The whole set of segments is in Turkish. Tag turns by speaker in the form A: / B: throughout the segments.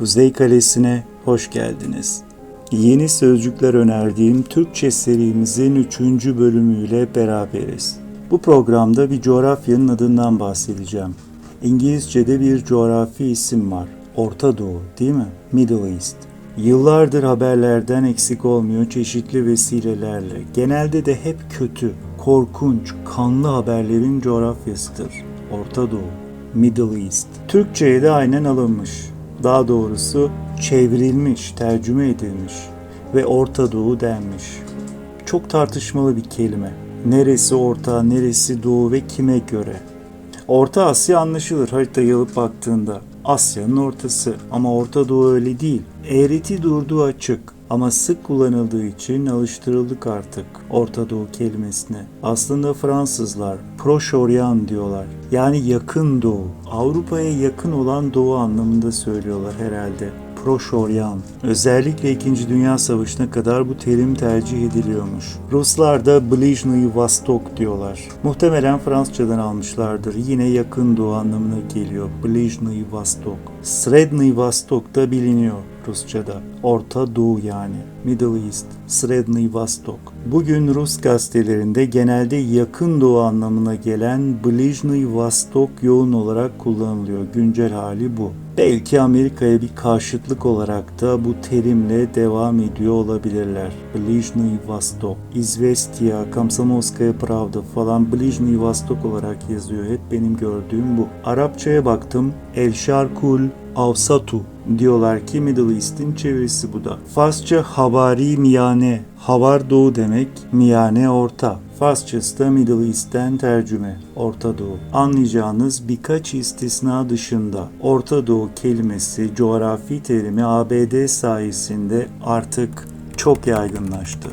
A: Kuzey Kalesi'ne hoş geldiniz. Yeni sözcükler önerdiğim Türkçe serimizin 3. bölümüyle beraberiz. Bu programda bir coğrafyanın adından bahsedeceğim. İngilizce'de bir coğrafi isim var. Orta Doğu değil mi? Middle East. Yıllardır haberlerden eksik olmuyor çeşitli vesilelerle. Genelde de hep kötü, korkunç, kanlı haberlerin coğrafyasıdır. Orta Doğu, Middle East. Türkçe'ye de aynen alınmış. Daha doğrusu çevrilmiş, tercüme edilmiş ve Orta Doğu denmiş. Çok tartışmalı bir kelime. Neresi Orta, neresi Doğu ve kime göre? Orta Asya anlaşılır haritayı alıp baktığında. Asya'nın ortası ama Orta Doğu öyle değil. Eğreti durduğu açık ama sık kullanıldığı için alıştırıldık artık Orta Doğu kelimesine. Aslında Fransızlar Proche-Orient diyorlar. Yani yakın doğu. Avrupa'ya yakın olan doğu anlamında söylüyorlar herhalde. Proche-Orient. Özellikle 2. Dünya Savaşı'na kadar bu terim tercih ediliyormuş. Ruslar da Blizhny Vostok diyorlar. Muhtemelen Fransızcadan almışlardır. Yine yakın doğu anlamına geliyor. Blizhny Vostok. Sredny Vostok da biliniyor Rusçada. Orta Doğu yani. Middle East. Sredny Vostok. Bugün Rus gazetelerinde genelde yakın doğu anlamına gelen Blizhny Vostok yoğun olarak kullanılıyor. Güncel hali bu. Belki Amerika'ya bir karşıtlık olarak da bu terimle devam ediyor olabilirler. Blizhny Vostok, Izvestia, Komsomolskaya Pravda falan Blizhny Vostok olarak yazıyor. Hep benim gördüğüm bu. Arapçaya baktım. El Şarkul Avsatu diyorlar ki Middle East'in çevirisi bu da. Farsça Havari Miyane, Havar Doğu demek, Miyane Orta. Farsçası da Middle East'ten tercüme, Orta Doğu. Anlayacağınız birkaç istisna dışında Orta Doğu kelimesi coğrafi terimi ABD sayesinde artık çok yaygınlaştı.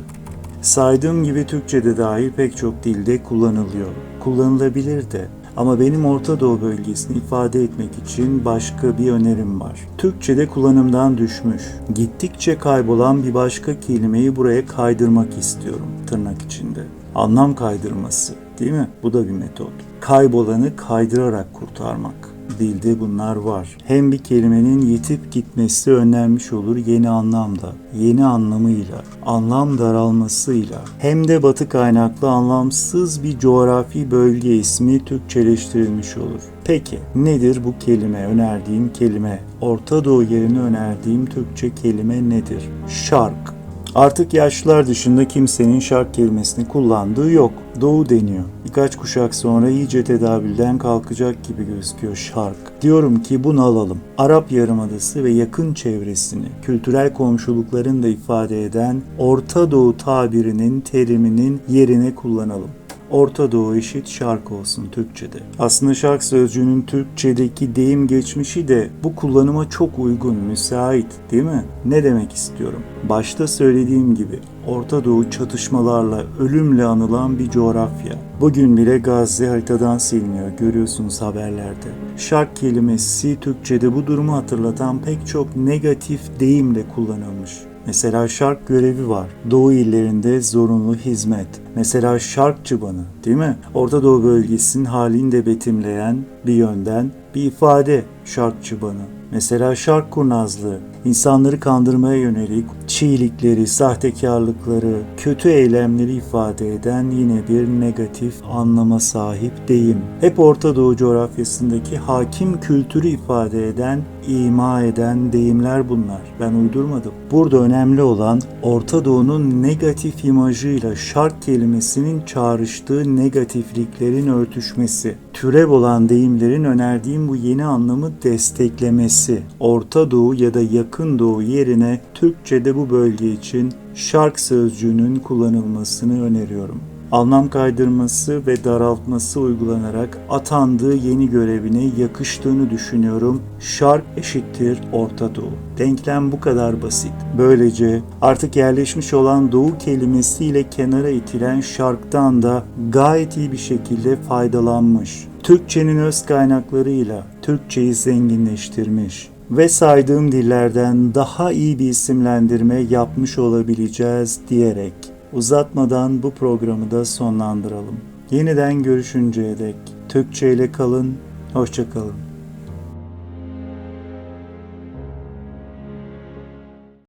A: Saydığım gibi Türkçe'de dahil pek çok dilde kullanılıyor. Kullanılabilir de ama benim Orta Doğu bölgesini ifade etmek için başka bir önerim var. Türkçe'de kullanımdan düşmüş, gittikçe kaybolan bir başka kelimeyi buraya kaydırmak istiyorum tırnak içinde. Anlam kaydırması değil mi? Bu da bir metot. Kaybolanı kaydırarak kurtarmak. Dilde bunlar var. Hem bir kelimenin yitip gitmesi önlenmiş olur yeni anlamda, yeni anlamıyla, anlam daralmasıyla. Hem de batı kaynaklı anlamsız bir coğrafi bölge ismi Türkçeleştirilmiş olur. Peki nedir bu kelime, önerdiğim kelime? Orta Doğu yerine önerdiğim Türkçe kelime nedir? Şark. Artık yaşlılar dışında kimsenin şark kelimesini kullandığı yok. Doğu deniyor. Birkaç kuşak sonra iyice tedavülden kalkacak gibi gözüküyor şark. Diyorum ki bunu alalım. Arap Yarımadası ve yakın çevresini, kültürel komşuluklarını da ifade eden Orta Doğu tabirinin, teriminin yerine kullanalım. Orta Doğu eşit şark olsun Türkçe'de. Aslında şark sözcüğünün Türkçedeki deyim geçmişi de bu kullanıma çok uygun, müsait değil mi? Ne demek istiyorum? Başta söylediğim gibi Orta Doğu çatışmalarla, ölümle anılan bir coğrafya. Bugün bile Gazze haritadan siliniyor, görüyorsunuz haberlerde. Şark kelimesi Türkçe'de bu durumu hatırlatan pek çok negatif deyimle kullanılmış. Mesela şark görevi var. Doğu illerinde zorunlu hizmet. Mesela şark çıbanı değil mi? Orta Doğu bölgesinin halini de betimleyen bir yönden bir ifade şark çıbanı. Mesela şark kurnazlığı, insanları kandırmaya yönelik çiğlikleri, sahtekarlıkları, kötü eylemleri ifade eden yine bir negatif anlama sahip deyim. Hep Orta Doğu coğrafyasındaki hakim kültürü ifade eden, ima eden deyimler bunlar. Ben uydurmadım. Burada önemli olan Orta Doğu'nun negatif imajıyla şark kelimesinin çağrıştığı negatifliklerin örtüşmesi. Türev olan deyimlerin önerdiğim bu yeni anlamı desteklemesi. Orta Doğu ya da Yakın Doğu yerine Türkçe'de bu bölge için şark sözcüğünün kullanılmasını öneriyorum. Anlam kaydırması ve daraltması uygulanarak atandığı yeni görevine yakıştığını düşünüyorum. Şark eşittir Orta Doğu. Denklem bu kadar basit. Böylece artık yerleşmiş olan Doğu kelimesiyle kenara itilen şarktan da gayet iyi bir şekilde faydalanmış. Türkçenin öz kaynaklarıyla Türkçeyi zenginleştirmiş ve saydığım dillerden daha iyi bir isimlendirme yapmış olabileceğiz diyerek uzatmadan bu programı da sonlandıralım. Yeniden görüşünceye dek Türkçe ile kalın, hoşça kalın.